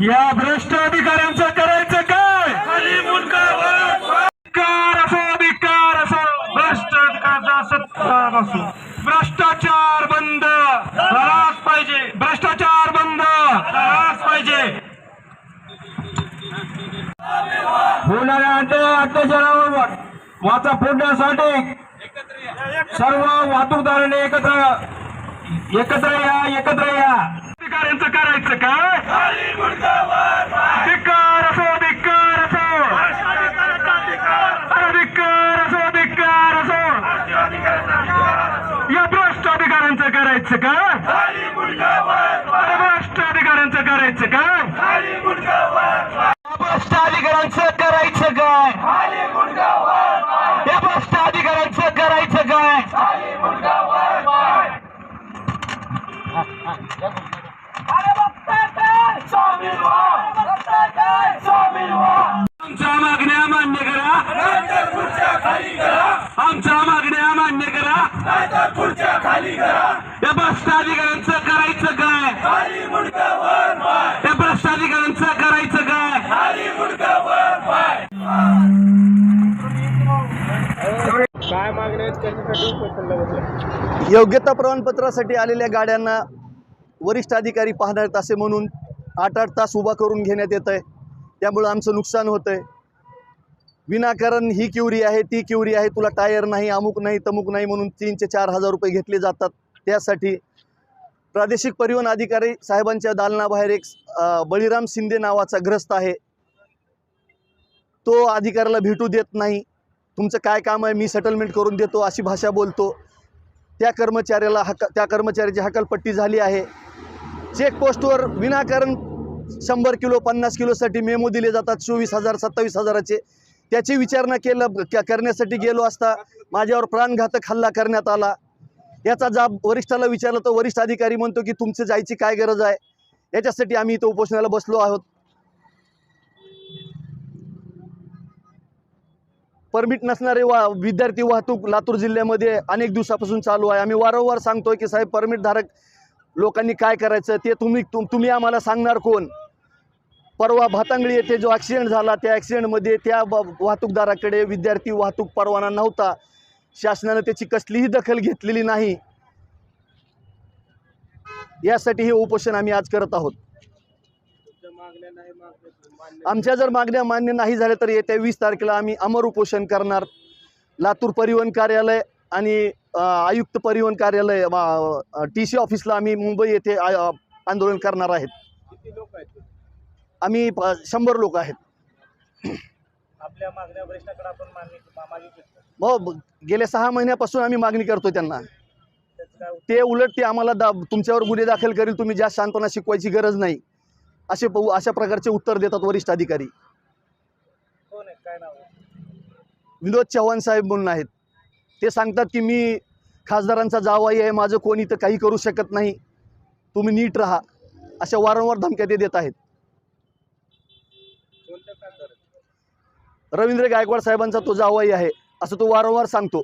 या भ्रष्ट अधिकाऱ्यांचं करायचं काय? धिक्कार असो धिक्कार असो. भ्रष्ट अधिकाराचा सत्कार असो. भ्रष्टाचार बंद. झालाच पाहिजे. भ्रष्टाचार बंद. झालाच पाहिजे. होणाऱ्या अत्याचारावर वाचा फोडण्यासाठी सर्व वाहतूकदारांनी एकत्र एकत्र या एकत्र या. अधिकाऱ्यांचं करायचं काय? धिक्कार असो धिक्कार असो. अरे धिक्कार असो धिक्कार असो. या भ्रष्ट अधिकाऱ्यांचं करायचं काय? अरे भ्रष्ट अधिकाऱ्यांचं करायचं काय? भ्रष्ट अधिकाऱ्यांचं करायचं काय? आमच्या मागण्या मान्य करा. आमच्या मागण्या मान्य करा या भ्रष्ट अधिकाऱ्यांचं करायचं काय या भ्रष्ट अधिकाऱ्यांचं करायचं काय योग्यता प्रमाणपत्रासाठी आलेल्या गाड्यांना वरिष्ठ अधिकारी पाहणार आहेत असे म्हणून आठ आठ तास उभा करून घेण्यात येत आहे. त्यामुळं आमचं नुकसान होतं आहे. विनाकारण ही क्युरी आहे ती क्युरी आहे तुला टायर नाही अमुक नाही तमुक नाही म्हणून तीनशे चार हजार रुपये घेतले जातात. त्यासाठी प्रादेशिक परिवहन अधिकारी साहेबांच्या दालनाबाहेर एक बळीराम शिंदे नावाचा ग्रस्त आहे. तो अधिकाऱ्याला भेटू देत नाही. तुमचं काय काम आहे मी सेटलमेंट करून देतो अशी भाषा बोलतो. त्या कर्मचाऱ्याला हक त्या कर्मचाऱ्याची हकालपट्टी झाली आहे. चेकपोस्टवर विनाकारण शंभर किलो पन्नास किलोसाठी मेमो दिले जातात चोवीस हजार सत्तावीस हजाराचे. त्याची विचारणा केलं करण्यासाठी गेलो असता माझ्यावर प्राणघातक हल्ला करण्यात आला. याचा जाब वरिष्ठाला विचारलं तर वरिष्ठ अधिकारी म्हणतो की तुमचं जायची काय गरज आहे? याच्यासाठी आम्ही इथं उपोषणाला बसलो आहोत. परमिट नसणारे वा विद्यार्थी वाहतूक लातूर जिल्ह्यामध्ये अनेक दिवसापासून चालू आहे. आम्ही वारंवार सांगतोय की साहेब परमिटधारक लोकांनी काय करायचं ते तुम्ही तुम तुम्ही आम्हाला सांगणार कोण? परवा भातांगळी येथे जो ॲक्सिडेंट झाला त्या ॲक्सिडेंटमध्ये त्या ब वाहतूकदाराकडे विद्यार्थी वाहतूक परवाना नव्हता. शासनानं त्याची कसलीही दखल घेतलेली नाही. यासाठी हे उपोषण आम्ही आज करत आहोत. आमच्या जर मागण्या मान्य नाही झाल्या तर येत्या वीस तारखेला आम्ही अमर उपोषण करणार. लातूर परिवहन कार्यालय आणि आयुक्त परिवहन कार्यालय टी सी ऑफिसला आम्ही मुंबई येथे आंदोलन करणार आहेत. आम्ही शंभर लोक आहेत. आपल्या मागण्या वरिष्ठाकडे आपण मागणी मागितली हो गेल्या सहा महिन्यापासून आम्ही मागणी करतो त्यांना. ते उलट ते आम्हाला दा तुमच्यावर गुन्हे दाखल करील तुम्ही जास्त शांतपणा शिकवायची गरज नाही. असे अशा प्रकारचे उत्तर देतात वरिष्ठ अधिकारी. विनोद चव्हाण साहेब म्हणून आहेत. ते सांगतात की मी खासदारांचा जावाई आहे माझं कोणी तर काही करू शकत नाही. तुम्ही नीट राहा. अशा वारंवार धमक्या ते देत आहेत? रवींद्र गायकवाड साहेबांचा तो जावाई आहे असं तो वारंवार सांगतो.